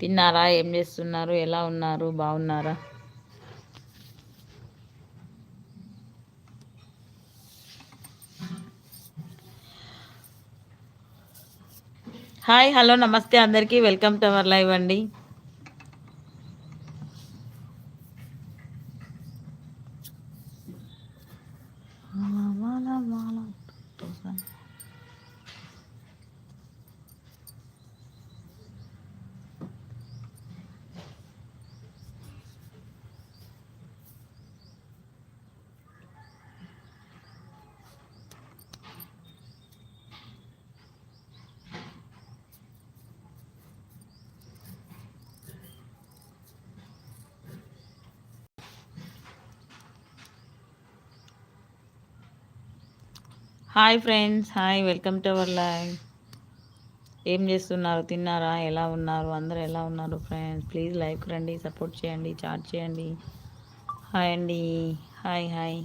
తిన్నారా? ఏం చేస్తున్నారు? ఎలా ఉన్నారు? బాగున్నారా? హాయ్ హలో నమస్తే. అందరికీ వెల్కమ్ టు అవర్ లైవ్ అండి. Hi friends hi welcome to our live. ఏం చేస్తున్నారు? తిన్నారా? ఎలా ఉన్నారు? అందరు ఎలా ఉన్నారు ఫ్రెండ్స్? ప్లీజ్ లైక్ రండి సపోర్ట్ చేయండి చాట్ చేయండి. హాయ్ అండి. Hi hi.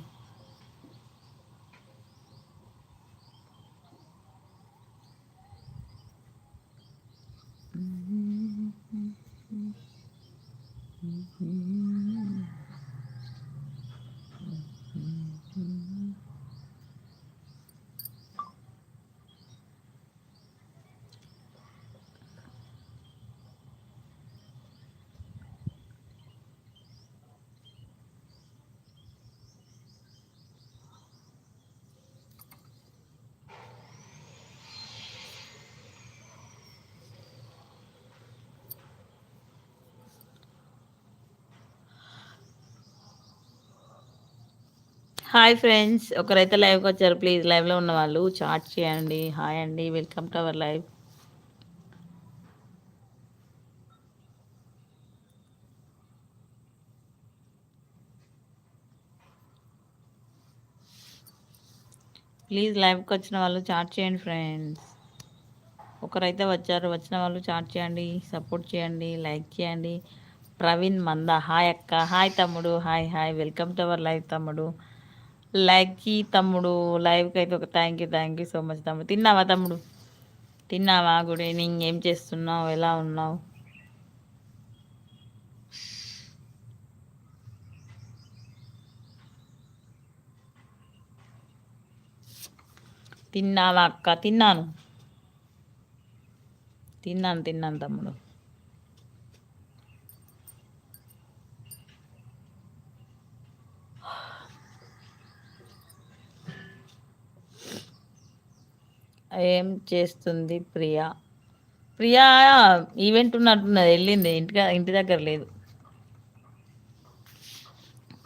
Hi friends. ఒకరైతే లైవ్కి వచ్చారు. ప్లీజ్ లైవ్లో ఉన్న వాళ్ళు చాట్ చేయండి. హాయ్ అండి. Welcome to our live please లైవ్కి వచ్చిన వాళ్ళు చాట్ చేయండి ఫ్రెండ్స్ ఒకరైతే వచ్చారు. వచ్చిన వాళ్ళు చాట్ చేయండి. సపోర్ట్ చేయండి. లైక్ చేయండి. ప్రవీణ్ మంద హాయ్ అక్క. హాయ్ తమ్ముడు. Hi hi welcome to our live తమ్ముడు. లైక్కి తమ్ముడు లైవ్కి అయితే ఒక thank you thank you so much తమ్ముడు. తిన్నావా తమ్ముడు? తిన్నావా? గుడ్ ఈవినింగ్ ఏం చేస్తున్నావు? ఎలా ఉన్నావు? తిన్నావా అక్క? తిన్నాను. తిన్నాను తిన్నాను తమ్ముడు. ఏం చేస్తుంది ప్రియా? ప్రియా ఈవెంట్ ఉన్నట్టున్నది వెళ్ళింది. ఇంటికి ఇంటి దగ్గర లేదు.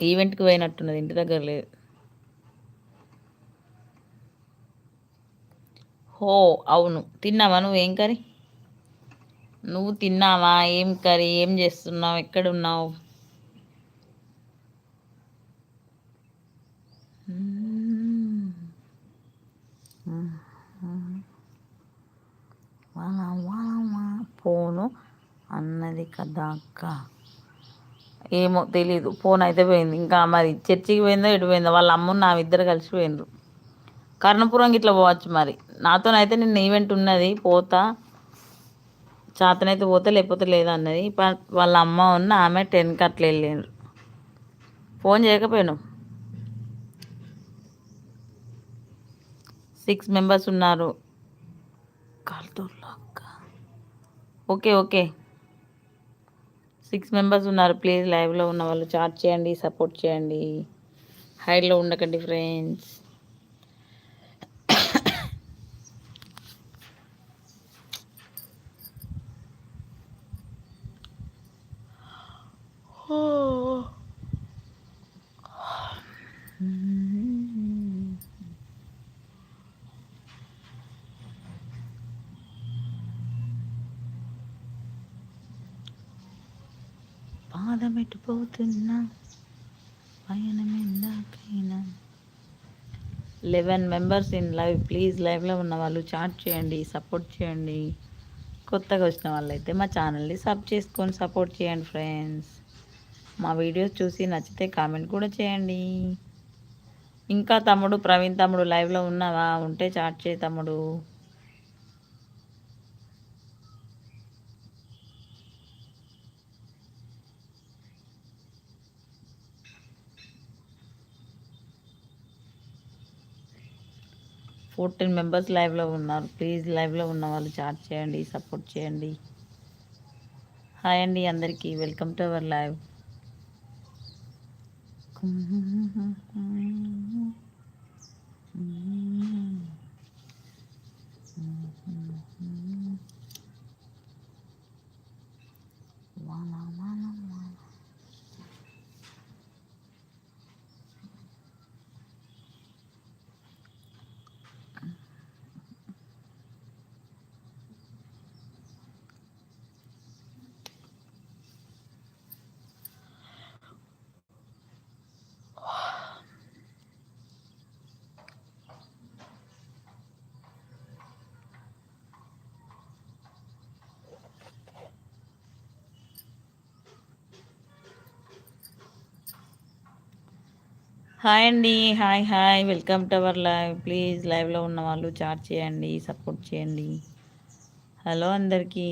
ఈవెంట్కి పోయినట్టున్నది ఇంటి దగ్గర లేదు. హో అవును. తిన్నావా నువ్వు? ఏం కర్రీ? నువ్వు తిన్నావా? ఏం కర్రీ? ఏం చేస్తున్నావు? ఎక్కడున్నావు? పోను అన్నది కదా అక్క. ఏమో తెలీదు ఫోన్ అయితే పోయింది. ఇంకా మరి చర్చికి పోయిందో ఎటు పోయిందో వాళ్ళ అమ్మ నా ఇద్దరు కలిసి పోయినరు కర్ణపురం ఇట్లా పోవచ్చు మరి. నాతోనైతే నిన్న ఈవెంట్ ఉన్నది పోతా. చేతనైతే పోతే లేకపోతే లేదా అన్నది. వాళ్ళ అమ్మ ఉన్న ఆమె టెన్కి అట్లా వెళ్ళారు ఫోన్ చేయకపోయాను సిక్స్ మెంబర్స్ ఉన్నారు. Okay okay. సిక్స్ మెంబర్స్ ఉన్నారు. ప్లీజ్ లైవ్లో ఉన్న వాళ్ళు చాట్ చేయండి సపోర్ట్ చేయండి. హైడ్లో ఉండకండి ఫ్రెండ్స్ పాదమెట్టుపోతున్నా. పయనమెందాకైనా. Eleven members in live. Please లైవ్లో ఉన్న వాళ్ళు చాట్ చేయండి సపోర్ట్ చేయండి. కొత్తగా వచ్చిన వాళ్ళైతే మా ఛానల్ని సబ్ చేసుకొని సపోర్ట్ చేయండి ఫ్రెండ్స్. మా వీడియోస్ చూసి నచ్చితే కామెంట్ కూడా చేయండి. ఇంకా తమ్ముడు ప్రవీణ్ తమ్ముడు లైవ్లో ఉన్నావా? ఉంటే చాట్ చేయి తమ్ముడు. ఫోర్టీన్ మెంబర్స్ లైవ్లో ఉన్నారు. ప్లీజ్ లైవ్లో ఉన్న వాళ్ళు చాట్ చేయండి సపోర్ట్ చేయండి. హాయ్ అండి అందరికీ welcome to our live. Hi అండి hi hi. Welcome to our live please లైవ్లో ఉన్న వాళ్ళు చాట్ చేయండి సపోర్ట్ చేయండి. హలో అందరికీ.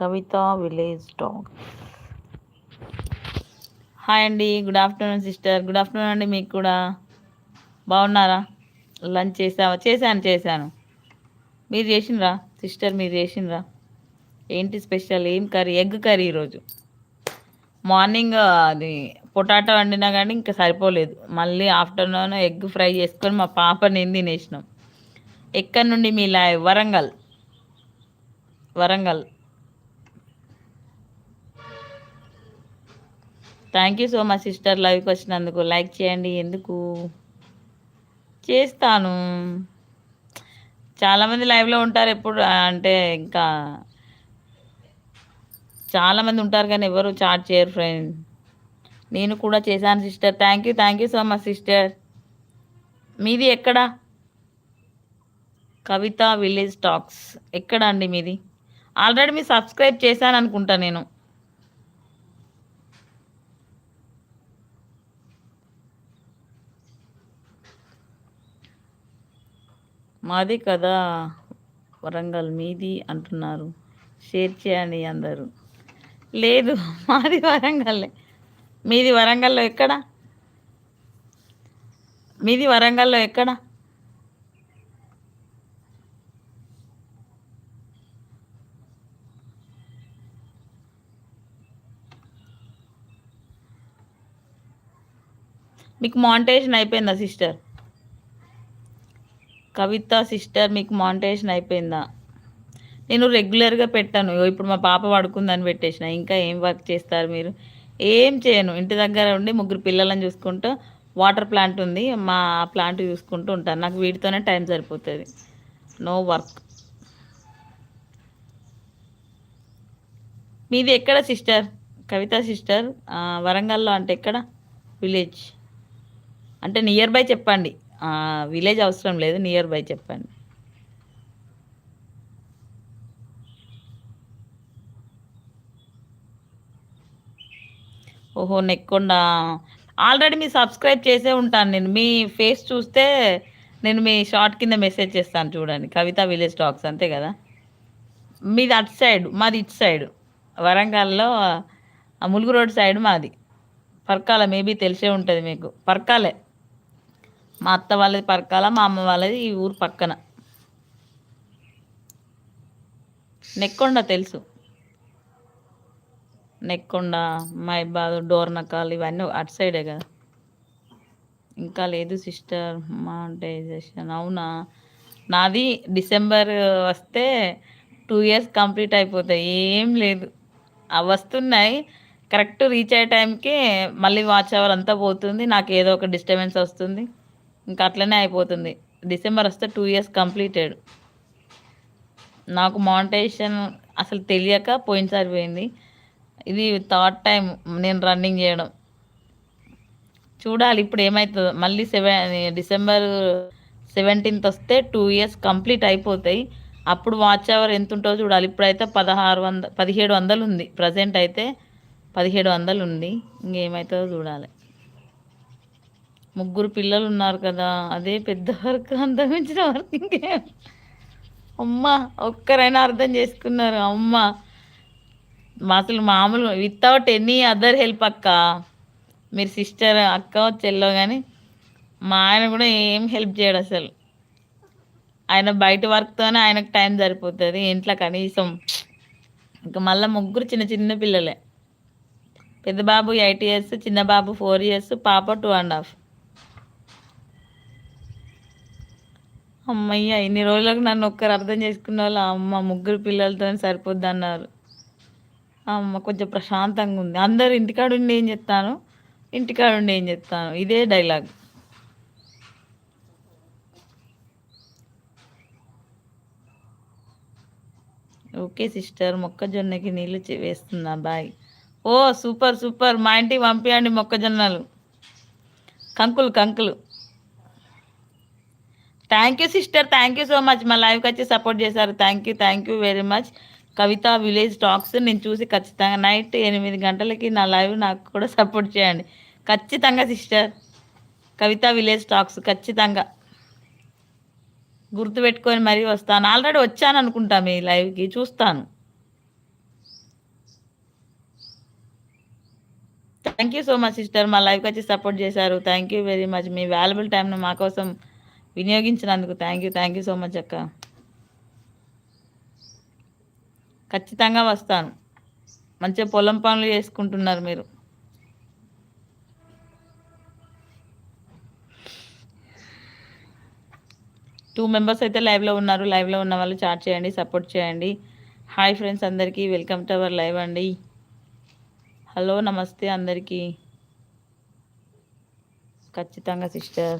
Kavitha village talk. హాయ్ అండి good afternoon sister. Good afternoon అండి మీకు కూడా. బాగున్నారా? లంచ్ చేసావా? చేశాను చేశాను. మీరు చేసినరా సిస్టర్ మీరు చేసినరా ఏంటి స్పెషల్? ఏం కర్రీ? ఎగ్ కర్రీ ఈరోజు. మార్నింగ్ అది పొటాటో వండినా కానీ ఇంకా సరిపోలేదు. మళ్ళీ ఆఫ్టర్నూన్ ఎగ్ ఫ్రై చేసుకొని మా పాప నేను తినేసినాం. ఎక్కడి నుండి మీ live Warangal. Warangal. Thank you so much sister లైవ్కి వచ్చినందుకు. లైక్ చేయండి. ఎందుకు? చేస్తాను. చాలామంది లైవ్లో ఉంటారు ఎప్పుడు అంటే ఇంకా చాలామంది ఉంటారు కానీ ఎవరు చాట్ చేయరు ఫ్రెండ్ నేను కూడా చేశాను sister thank you thank you so much sister మీది ఎక్కడ? కవిత విలేజ్ టాక్స్ ఎక్కడ అండి మీది? ఆల్రెడీ మీరు సబ్స్క్రైబ్ చేశాను అనుకుంటా నేను. మాది కదా వరంగల్ మీది అంటున్నారు. షేర్ చేయండి అందరూ. లేదు మాది వరంగల్లే మీది వరంగల్లో ఎక్కడ? మీది వరంగల్లో ఎక్కడ? మీకు మాంటేషన్ అయిపోయిందా సిస్టర్ కవిత సిస్టర్ మీకు మానిటేషన్ అయిపోయిందా? నేను రెగ్యులర్గా పెట్టాను. ఇప్పుడు మా పాప పడుకుందని పెట్టేసిన. ఇంకా ఏం వర్క్ చేస్తారు మీరు? ఏం చేయను. ఇంటి దగ్గర ఉండి ముగ్గురు పిల్లలను చూసుకుంటూ వాటర్ ప్లాంట్ ఉంది. మా ప్లాంట్ చూసుకుంటూ ఉంటాను. నాకు వీటితోనే టైం సరిపోతుంది. No work. మీది ఎక్కడ సిస్టర్? కవిత సిస్టర్ వరంగల్లో అంటే ఎక్కడ? విలేజ్. అంటే నియర్ బై చెప్పండి. విలేజ్ అవసరం లేదు నియర్ బై చెప్పండి. ఓహో నెక్కొండ? ఆల్రెడీ మీ సబ్స్క్రైబ్ చేసే ఉంటాను నేను. మీ ఫేస్ చూస్తే నేను మీ షార్ట్ కింద మెసేజ్ చేస్తాను చూడండి. కవిత విలేజ్ టాక్స్ అంతే కదా? మీది అటు సైడ్ మాది ఇటు సైడ్. వరంగల్లో ములుగు రోడ్ సైడ్ మాది. పర్కాల మేబీ తెలిసే ఉంటుంది మీకు. పర్కాలే. మా అత్త వాళ్ళది పరకాల మా అమ్మ వాళ్ళది ఈ ఊరు పక్కన. నెక్కొండ తెలుసు. నెక్కొండ మైబాద్ డోర్నకాల్ ఇవన్నీ అటు సైడే కదా. ఇంకా లేదు సిస్టర్ మాంటైజేషన్ అవునా? నాది డిసెంబర్ వస్తే టూ ఇయర్స్ కంప్లీట్ అయిపోతాయి. ఏం లేదు. అవి వస్తున్నాయి. కరెక్ట్ రీచ్ అయ్యే టైంకి మళ్ళీ వాచ్ అవర్ అంతా పోతుంది. నాకు ఏదో ఒక డిస్టర్బెన్స్ వస్తుంది. ఇంకా అట్లనే అయిపోతుంది. డిసెంబర్ వస్తే టూ ఇయర్స్ కంప్లీటెడ్ నాకు మానిటైజేషన్ అసలు తెలియక పోయినసారి పోయింది. ఇది థర్డ్ టైం నేను రన్నింగ్ చేయడం. చూడాలి ఇప్పుడు ఏమవుతుందో మళ్ళీ సెవెన్ డిసెంబర్ సెవెంటీన్త్ వస్తే టూ ఇయర్స్ కంప్లీట్ అయిపోతాయి. అప్పుడు వాచ్ అవర్ ఎంత ఉంటుందో చూడాలి. ఇప్పుడైతే పదహారు వంద పదిహేడు వందలు ఉంది. ప్రజెంట్ అయితే పదిహేడు వందలు ఉంది. ఇంకేమవుతుందో చూడాలి. ముగ్గురు పిల్లలు ఉన్నారు కదా అదే పెద్ద వర్క్ అంతమించిన వర్క్ ఇంకే? అమ్మ ఒక్కరైనా అర్థం చేసుకున్నారు. అమ్మ మా అసలు మామూలు వితౌట్ ఎనీ అదర్ హెల్ప్ అక్క. మీరు సిస్టర్ అక్క చెల్లో కానీ మా ఆయన కూడా ఏం హెల్ప్ చేయడు అసలు. ఆయన బయట వర్క్తోనే ఆయనకు టైం సరిపోతుంది. ఇంట్లో కనీసం ఇంకా మళ్ళీ ముగ్గురు చిన్న చిన్న పిల్లలే. పెద్ద బాబు ఎయిట్ ఇయర్స్ చిన్న బాబు ఫోర్ ఇయర్స్ పాప టూ అండ్ హాఫ్ అమ్మయ్య ఇన్ని రోజులకు నన్ను ఒక్కరు అర్థం చేసుకున్న వాళ్ళు అమ్మ ముగ్గురు పిల్లలతో సరిపోద్ది అన్నారు. అమ్మ కొంచెం ప్రశాంతంగా ఉంది. అందరు ఇంటికాడ ఉండి ఏం చెప్తాను ఇంటికాడ ఉండి ఏం చెప్తాను ఇదే డైలాగ్. ఓకే సిస్టర్ మొక్కజొన్నకి నీళ్ళు వేస్తున్నా. బాయ్. ఓ సూపర్ సూపర్. మా ఇంటికి పంపించండి మొక్కజొన్నలు. కంకులు కంకులు. Thank you sister thank you so much మా లైవ్కి వచ్చి సపోర్ట్ చేశారు. Thank you thank you very much Kavitha village talks నేను చూసి ఖచ్చితంగా నైట్ ఎనిమిది గంటలకి నా లైవ్ నాకు కూడా సపోర్ట్ చేయండి. ఖచ్చితంగా సిస్టర్ కవిత విలేజ్ టాక్స్ ఖచ్చితంగా. గుర్తుపెట్టుకొని మరీ వస్తాను. ఆల్రెడీ వచ్చాను అనుకుంటా మీ లైవ్కి చూస్తాను. Thank you so much sister మా లైవ్కి వచ్చి సపోర్ట్ చేశారు. థ్యాంక్ యూ వెరీ మచ్ మీ వాల్యుబుల్ టైంను మా కోసం వినియోగించినందుకు thank you thank you so much అక్క. ఖచ్చితంగా వస్తాను. మంచిగా పొలం పనులు చేసుకుంటున్నారు మీరు. టూ మెంబర్స్ అయితే లైవ్లో ఉన్నారు. లైవ్లో ఉన్న వాళ్ళు చాట్ చేయండి సపోర్ట్ చేయండి. హాయ్ ఫ్రెండ్స్ అందరికీ వెల్కమ్ టు అవర్ లైవ్ అండి. హలో నమస్తే అందరికీ. ఖచ్చితంగా సిస్టర్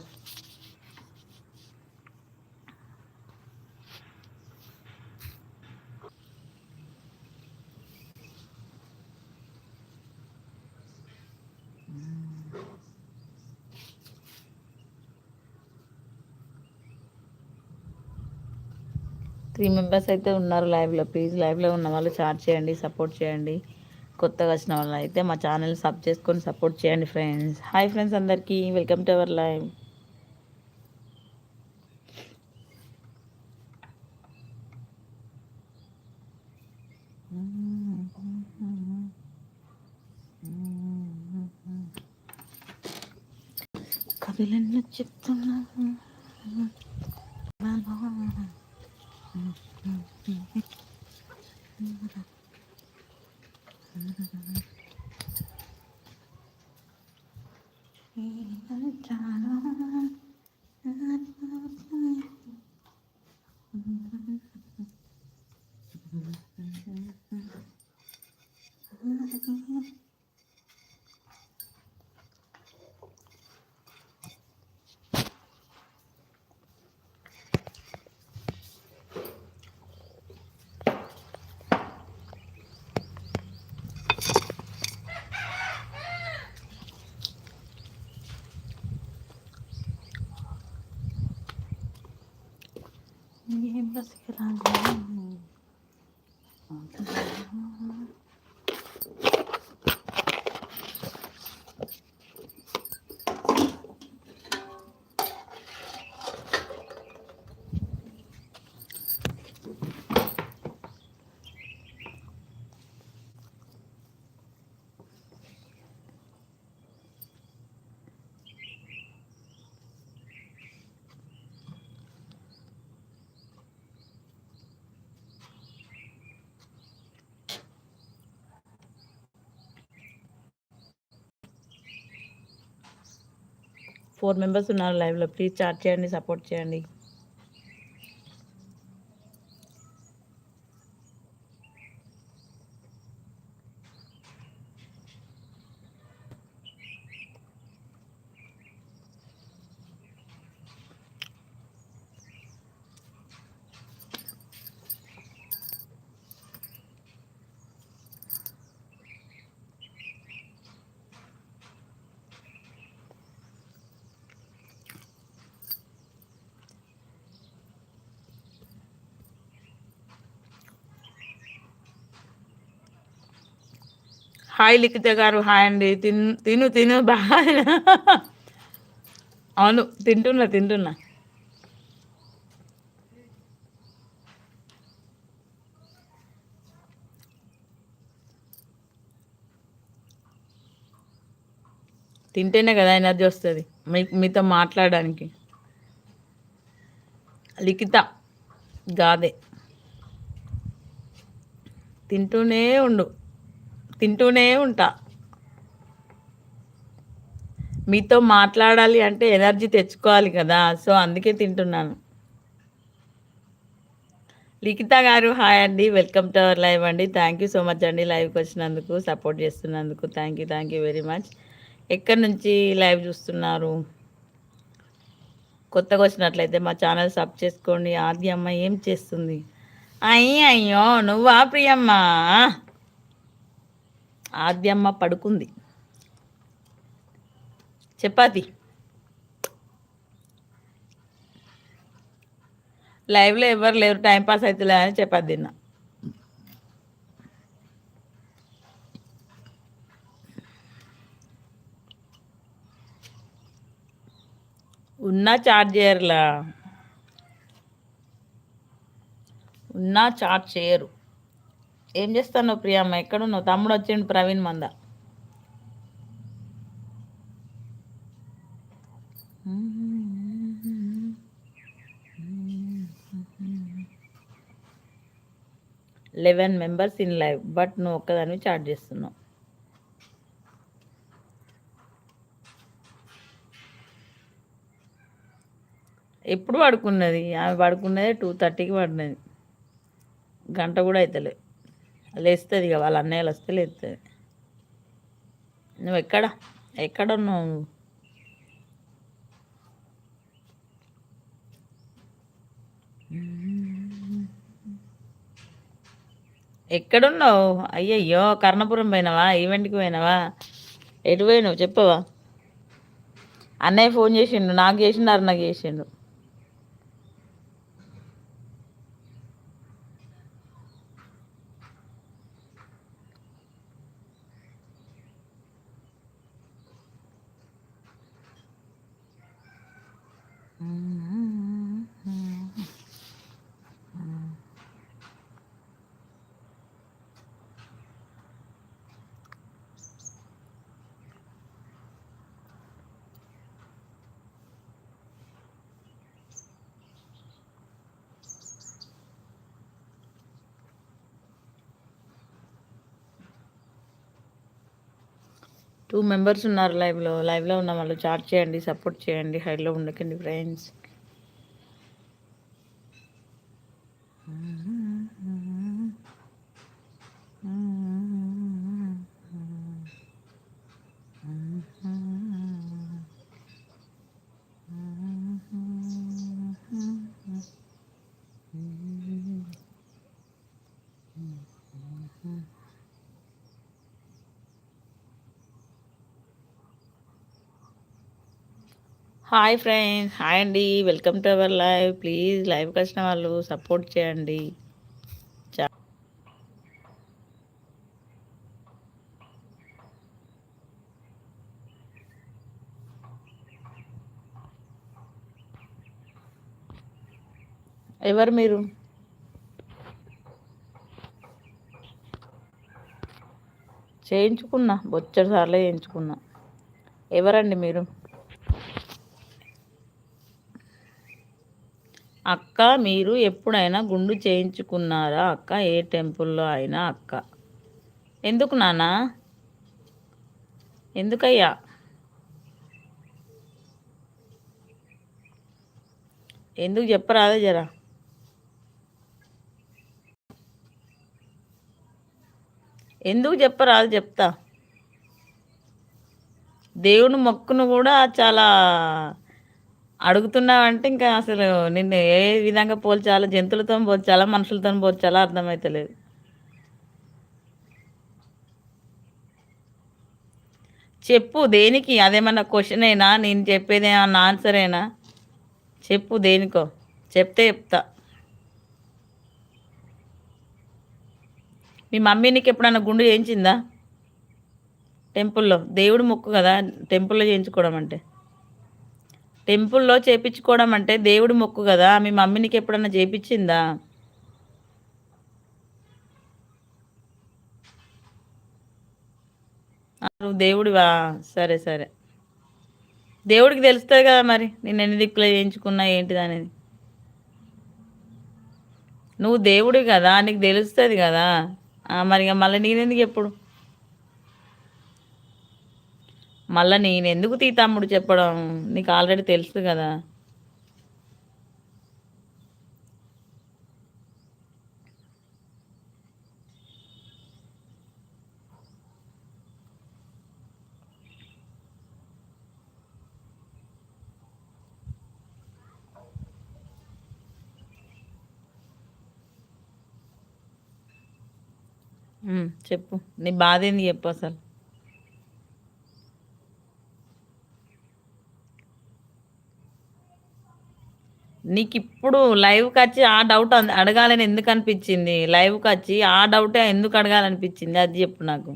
త్రీ మెంబర్స్ అయితే ఉన్నారు లైవ్లో. ప్లీజ్ లైవ్లో ఉన్న వాళ్ళు చాట్ చేయండి సపోర్ట్ చేయండి. కొత్తగా వచ్చిన వాళ్ళు అయితే మా ఛానల్ సబ్ చేసుకొని సపోర్ట్ చేయండి ఫ్రెండ్స్. హాయ్ ఫ్రెండ్స్ అందరికీ. Welcome to our live. కథలన్నీ చెప్తున్నా Ini masih kira-kira. Four members ఉన్నారు లైవ్లో. ప్లీజ్ చాట్ చేయండి సపోర్ట్ చేయండి. హాయ్ లిఖిత గారు హాయ్ అండి. తిన్ తిను తిను బాగా అవును తింటున్నా తింటున్నా. తింటేనే కదా ఎనర్జీ వస్తుంది. మీ మీతో మాట్లాడడానికి. లిఖిత గాదే. తింటూనే ఉండు. తింటూనే ఉంటా. మీతో మాట్లాడాలి అంటే ఎనర్జీ తెచ్చుకోవాలి కదా సో అందుకే తింటున్నాను. లిఖిత గారు హాయ్ అండి. వెల్కమ్ టు అవర్ లైవ్ అండి. థ్యాంక్ యూ సో మచ్ అండి లైవ్కి వచ్చినందుకు సపోర్ట్ చేస్తున్నందుకు. Thank you thank you very much ఎక్కడి నుంచి లైవ్ చూస్తున్నారు? కొత్తగా వచ్చినట్లయితే మా ఛానల్ సబ్ చేసుకోండి. ఆది అమ్మ ఏం చేస్తుంది? అయ్యి అయ్యో నువ్వా ప్రియమ్మ? ఆద్యమ్మ పడుకుంది. చపాతి. లైవ్లో ఎవరు లేరు టైంపాస్ అవుతులే అని చపాతి తిన్నా. ఉన్నా చార్జ్ చేయరులా? ఉన్నా చార్జ్ చేయరు. ఏం చేస్తాను ప్రియమ్మ? ఎక్కడున్నావు? తమ్ముడు వచ్చిండు Praveen Manda. Eleven members in live but నువ్వు ఒక్కదాన్ని చార్జ్ చేస్తున్నావు. ఎప్పుడు పడుకున్నది? ఆమె పడుకున్నదే టూ థర్టీకి పడినది గంట కూడా అవుతలేదు లేస్తుంది ఇక వాళ్ళ అన్నయ్యలు వస్తే లేస్తుంది నువ్వు ఎక్కడ? ఎక్కడ ఉన్నావు? ఎక్కడున్నావు? అయ్యయ్యో కర్ణపురం పోయినావా? ఈవెంట్కి పోయినావా? ఎటు పోయినావు? చెప్పవా. అన్నయ్య ఫోన్ చేసిండు నాకు చేసిండు అరుణకి చేసిండు. టూ మెంబర్స్ ఉన్నారు లైవ్లో లైవ్లో ఉన్న వాళ్ళు చాట్ చేయండి సపోర్ట్ చేయండి హైలో ఉండకండి ఫ్రెండ్స్ హాయ్ ఫ్రెండ్స్. హాయ్ అండి. Welcome to our live. Please లైవ్కి వచ్చిన వాళ్ళు సపోర్ట్ చేయండి. ఎవరు మీరు? చేయించుకున్నా. బొచ్చడు సార్లు చేయించుకున్నా. ఎవరండి మీరు? అక్క మీరు ఎప్పుడైనా గుండు చేయించుకున్నారా అక్క? ఏ టెంపుల్లో అయినా అక్క. ఎందుకు నాన్న? ఎందుకయ్యా? ఎందుకు చెప్పరాదే జరా? ఎందుకు చెప్పరాదు చెప్తా? దేవుని మొక్కును కూడా చాలా అడుగుతున్నావంటే ఇంకా అసలు నిన్ను ఏ విధంగా పోల్చాలో జంతువులతో పోల్చాలా మనుషులతో పోల్చాలా అర్థమవుతలేదు చెప్పు దేనికి? అదేమన్నా క్వశ్చన్ అయినా నేను చెప్పేది ఏమన్నా ఆన్సర్ అయినా చెప్పు దేనికో. చెప్తే చెప్తా. మీ మమ్మీ నీకు ఎప్పుడన్నా గుండు చేయించిందా? టెంపుల్లో. దేవుడు మొక్కు కదా టెంపుల్లో చేయించుకోవడం అంటే. టెంపుల్లో చేపించుకోవడం అంటే దేవుడి మొక్కు కదా? మీ మమ్మీ నీకు ఎప్పుడన్నా చేపించిందా? నువ్వు దేవుడివా? సరే సరే. దేవుడికి తెలుస్తుంది కదా మరి నేను ఎన్ని దిక్కులు చేయించుకున్నా ఏంటిది అనేది. నువ్వు దేవుడి కదా నీకు తెలుస్తుంది కదా? మరి ఇక మళ్ళీ నేనెందుకు ఎప్పుడు? మళ్ళీ నేను ఎందుకు తీ తమ్ముడు చెప్పడం? నీకు ఆల్రెడీ తెలుసు కదా. చెప్పు. నీ బాధ ఏంది చెప్పు అసలు? నీకు ఇప్పుడు లైవ్కి వచ్చి ఆ డౌట్ అడగాలని ఎందుకు అనిపించింది? లైవ్కి వచ్చి ఆ డౌటే ఎందుకు అడగాలనిపించింది? అది చెప్పు నాకు.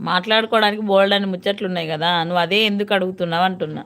మాట్లాడుకోవడానికి బోల్డ్ అని ముచ్చట్లు ఉన్నాయి కదా నువ్వు అదే ఎందుకు అడుగుతున్నావు అంటున్నా.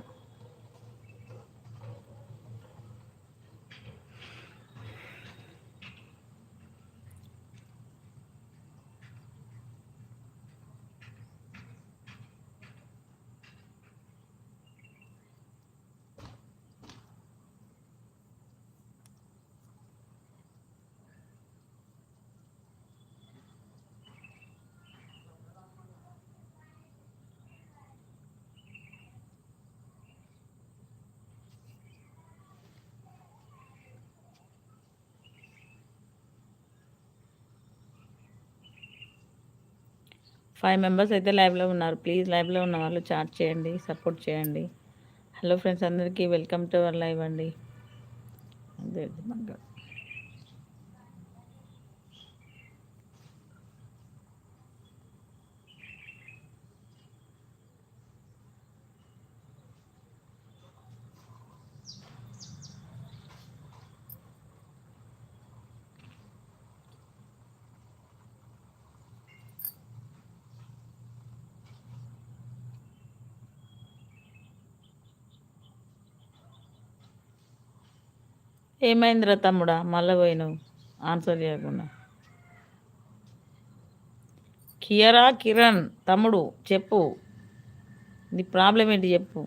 ఫైవ్ మెంబర్స్ అయితే లైవ్లో ఉన్నారు. ప్లీజ్ లైవ్లో ఉన్న వాళ్ళు చాట్ చేయండి సపోర్ట్ చేయండి. హలో ఫ్రెండ్స్ అందరికీ వెల్కమ్ టు అవర్ లైవ్ అండి. అదే. ఏమైందిరా తమ్ముడా? మళ్ళీ పోయినావు ఆన్సర్ చేయకుండా. కియరా కిరణ్ తమ్ముడు చెప్పు. నీ ప్రాబ్లం ఏంటి చెప్పు.